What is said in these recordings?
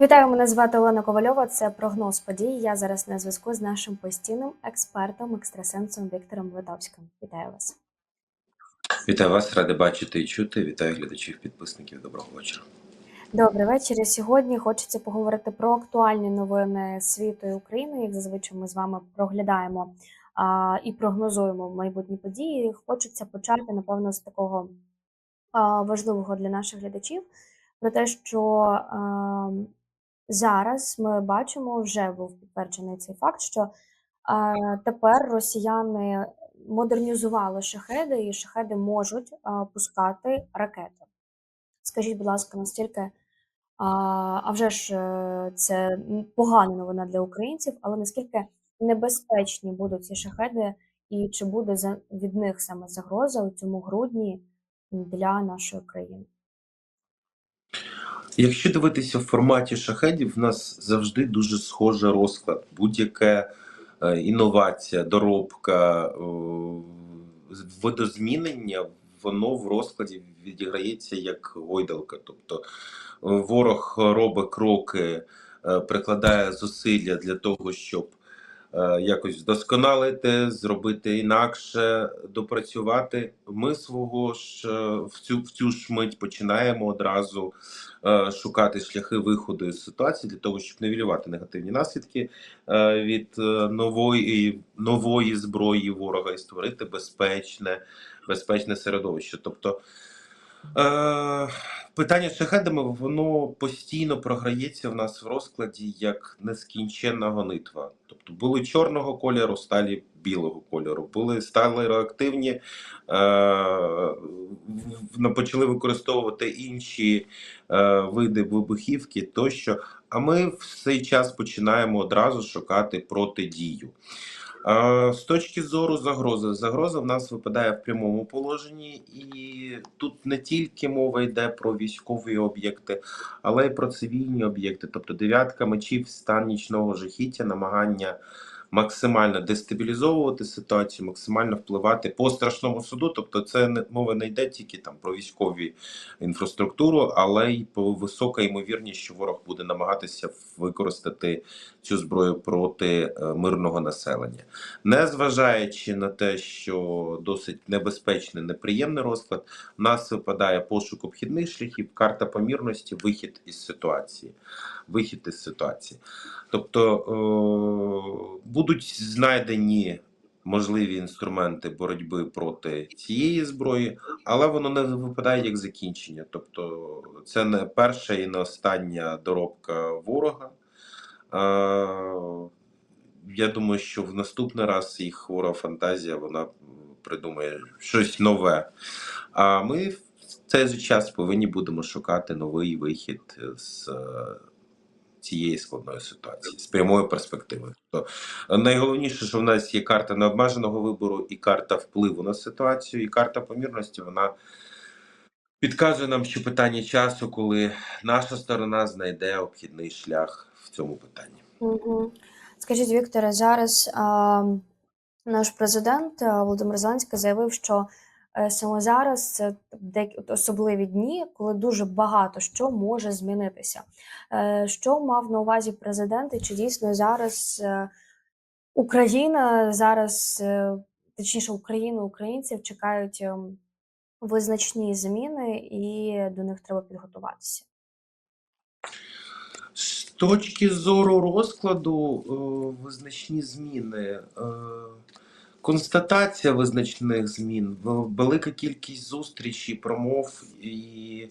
Вітаю, мене звати Олена Ковальова. Це прогноз подій. Я зараз на зв'язку з нашим постійним експертом, екстрасенсом Віктором Литовським. Вітаю вас. Вітаю вас, радий бачити і чути. Вітаю глядачів, підписників. Доброго вечора. Добрий вечір. Сьогодні хочеться поговорити про актуальні новини світу і України. Як зазвичай ми з вами проглядаємо а, і прогнозуємо майбутні події. Хочеться почати, напевно, з такого а, важливого для наших глядачів про те, що а, зараз ми бачимо, вже був підтверджений цей факт, що а, тепер росіяни модернізували шахеди, і шахеди можуть а, пускати ракети. Скажіть, будь ласка, настільки а, а вже ж е, це погана новина для українців, але наскільки небезпечні будуть ці шахеди, і чи буде від них саме загроза у цьому грудні для нашої країни? Якщо дивитися в форматі шахедів, в нас завжди дуже схожий розклад. Будь-яка е, інновація, доробка, е, видозмінення, воно в розкладі відіграється як гойдалка. Тобто е, ворог робить кроки, е, прикладає зусилля для того, щоб якось вдосконалити, зробити інакше, допрацювати. Ми свого ж е, в цю в цю ж мить починаємо одразу е, шукати шляхи виходу із ситуації для того, щоб нівелювати негативні наслідки е, від е, нової нової зброї ворога і створити безпечне, безпечне середовище. Тобто Е, питання з шахедами воно постійно програється в нас в розкладі як нескінченна гонитва. Тобто були чорного кольору, сталі білого кольору, були стали реактивні, е, почали використовувати інші е, види вибухівки тощо. А ми в цей час починаємо одразу шукати протидію. З точки зору загрози, загроза в нас випадає в прямому положенні, і тут не тільки мова йде про військові об'єкти, але й про цивільні об'єкти. Тобто дев'ятка мечів, стан нічного жахіття, намагання максимально дестабілізовувати ситуацію, максимально впливати по страшному суду. Тобто, це не мова не йде тільки там про військові інфраструктуру, але й про висока ймовірність, що ворог буде намагатися використати цю зброю проти е, мирного населення. Незважаючи на те, що досить небезпечний, неприємний розклад, у нас випадає пошук обхідних шляхів, карта помірності, вихід із ситуації. Вихід із ситуації. Тобто е, будуть знайдені можливі інструменти боротьби проти цієї зброї, але воно не випадає як закінчення. Тобто, це не перша і не остання доробка ворога. Я думаю, що в наступний раз їх хвора фантазія вона придумає щось нове. А ми в цей же час повинні будемо шукати новий вихід з цієї складної ситуації, з прямою перспективою. Тобто, е, найголовніше, що в нас є карта необмеженого вибору і карта впливу на ситуацію, і карта помірності, вона підказує нам, що питання часу, коли наша сторона знайде обхідний шлях в цьому питанні. Скажіть, Вікторе, зараз а, наш президент Володимир Зеленський заявив, що е, саме зараз це особливі дні, коли дуже багато що може змінитися. Е, Що мав на увазі президент, і чи дійсно зараз е, Україна зараз, е, точніше, Україну, українців чекають ем, визначні зміни, і до них треба підготуватися? З точки зору розкладу, е, визначні зміни, е, констатація визначних змін, велика кількість зустрічей, промов і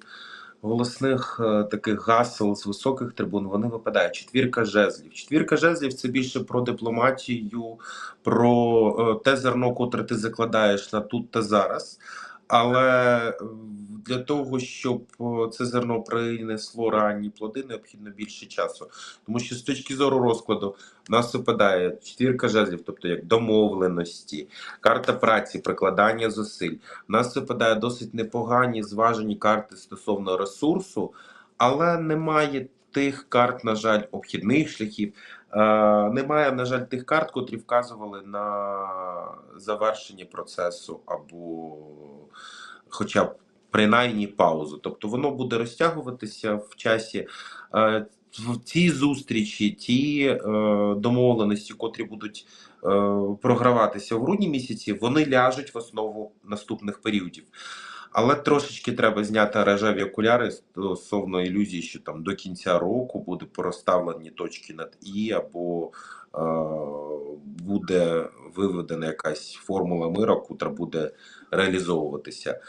голосних е, таких гасел з високих трибун, вони випадають. Четвірка жезлів. Четвірка жезлів це більше про дипломатію, про е, те зерно, котре ти закладаєш на тут та зараз. Але для того, щоб е, це зерно принесло ранні плоди, необхідно більше часу. Тому що з точки зору розкладу в нас випадає четвірка жезлів, тобто як домовленості, карта праці, прикладання зусиль. У нас випадає досить непогані зважені карти стосовно ресурсу, але немає тих карт, на жаль, обхідних шляхів. Е, Немає, на жаль, тих карт, котрі вказували на завершення процесу або хоча б принаймні паузу. Тобто воно буде розтягуватися в часі. Е, ті зустрічі, ті е, домовленості, котрі будуть програватися в грудні місяці, вони ляжуть в основу наступних періодів. Але трошечки треба зняти рожеві окуляри стосовно ілюзії, що там до кінця року буде порозставлені точки над і, або е, буде виведена якась формула мира, котра буде реалізовуватися. Е,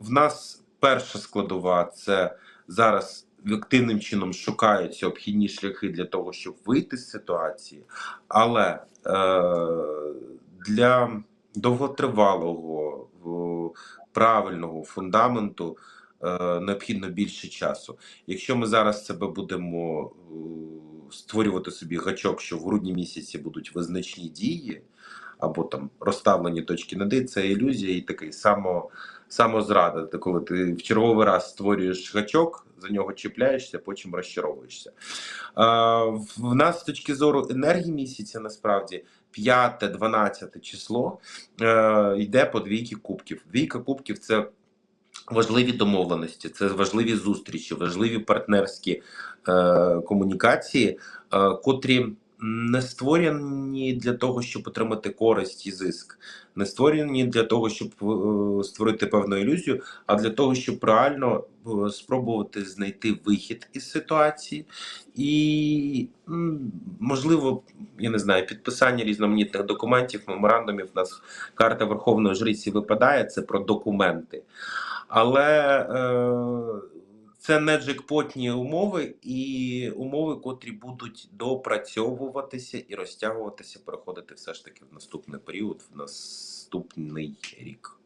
в нас перша складова це зараз активним чином шукаються обхідні шляхи для того, щоб вийти з ситуації, але е, для довготривалого правильного фундаменту е, необхідно більше часу. Якщо ми зараз себе будемо е, створювати собі гачок, що в грудні місяці будуть визначні дії, або там розставлені точки над «і», це ілюзія і такий само, самозрада. Це коли ти в черговий раз створюєш гачок, за нього чіпляєшся, потім розчаровуєшся. А, в нас з точки зору енергії місяця насправді 5-12 число е, йде по двійки кубків. Двійка кубків це важливі домовленості, це важливі зустрічі, важливі партнерські е, комунікації, е, котрі не створені для того, щоб отримати користь і зиск, не створені для того, щоб е, створити певну ілюзію, а для того, щоб реально е, спробувати знайти вихід із ситуації, і можливо, я не знаю, підписання різноманітних документів, меморандумів. У нас карта Верховної Жриці випадає це про документи. Але е, це не джекпотні умови і умови, котрі будуть допрацьовуватися і розтягуватися, переходити все ж таки в наступний період, в наступний рік.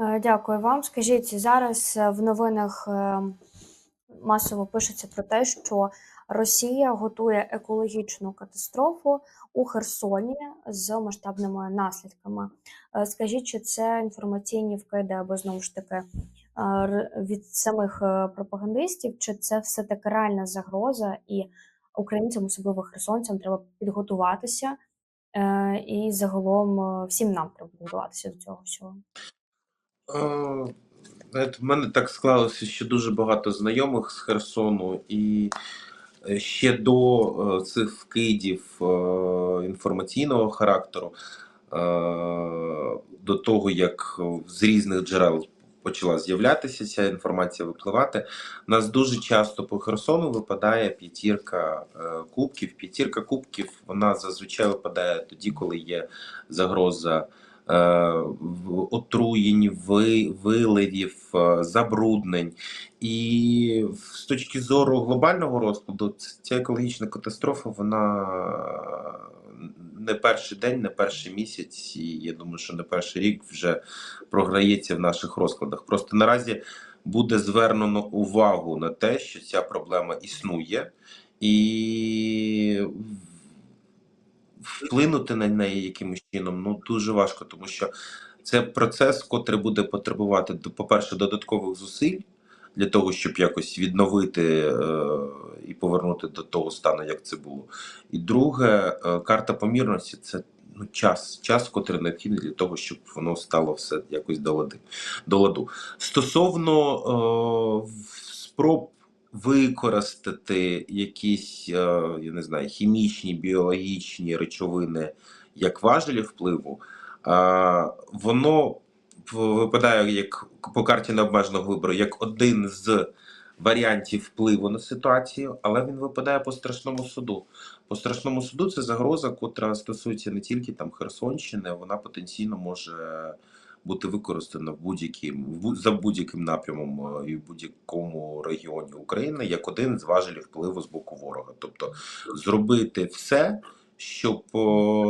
Е, Дякую вам. Скажіть, зараз е, в новинах е, масово пишеться про те, що Росія готує екологічну катастрофу у Херсоні з масштабними наслідками. Скажіть, чи це інформаційні вкиди або знову ж таки від самих е, пропагандистів, чи це все таки реальна загроза, і українцям, особливо херсонцям, треба підготуватися, е, і загалом е, всім нам треба підготуватися до цього всього. В мене так склалося, що дуже багато знайомих з Херсону, і ще до цих вкидів інформаційного характеру, до того як з різних джерел почала з'являтися ця інформація випливати, у нас дуже часто по Херсону випадає п'ятірка е, кубків. П'ятірка кубків вона зазвичай випадає тоді, коли є загроза е, отруєнь, ви- виливів, е, забруднень. І з точки зору глобального розкладу, ця екологічна катастрофа, вона не перший день, не перший місяць, і я думаю, що не перший рік вже програється в наших розкладах. Просто наразі буде звернено увагу на те, що ця проблема існує, і вплинути на неї якимось чином ну дуже важко, тому що це процес, котрий буде потребувати, по-перше, додаткових зусиль для того, щоб якось відновити е, і повернути до того стану, як це було. І друге, е, карта помірності це ну, час, час, котрий необхідний для того, щоб воно стало все якось до лади, до ладу. Стосовно е, спроб використати якісь, е, я не знаю, хімічні, біологічні речовини як важелі впливу, воно випадає як по карті необмеженого вибору, як один з варіантів впливу на ситуацію, але він випадає по страшному суду. По страшному суду це загроза, котра стосується не тільки там Херсонщини, вона потенційно може бути використана в будь-яким за будь-яким напрямом е, і в будь-якому регіоні України як один з важелів впливу з боку ворога. Тобто зробити все, щоб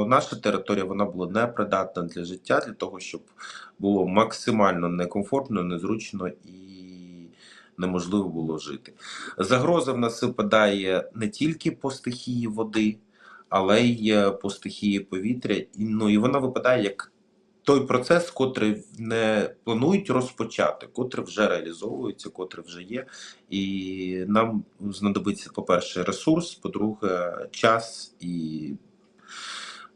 наша територія вона була непридатна для життя, для того, щоб було максимально некомфортно, незручно і неможливо було жити. Загроза в нас випадає не тільки по стихії води, але й е, по стихії повітря. Ну і вона випадає як той процес, котрий не планують розпочати, котрий вже реалізовується, котрий вже є. І нам знадобиться, по-перше, ресурс, по-друге, час і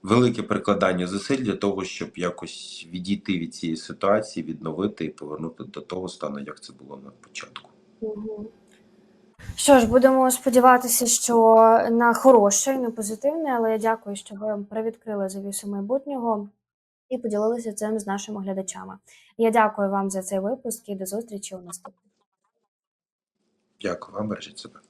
велике прикладання зусиль для того, щоб якось відійти від цієї ситуації, відновити і повернути до того стану, як це було на початку. Що ж, будемо сподіватися, що на хороше, не позитивне, але я дякую, що ви привідкрили завісу майбутнього і поділилися цим з нашими глядачами. Я дякую вам за цей випуск і до зустрічі у наступному. Дякую вам, бережіть себе.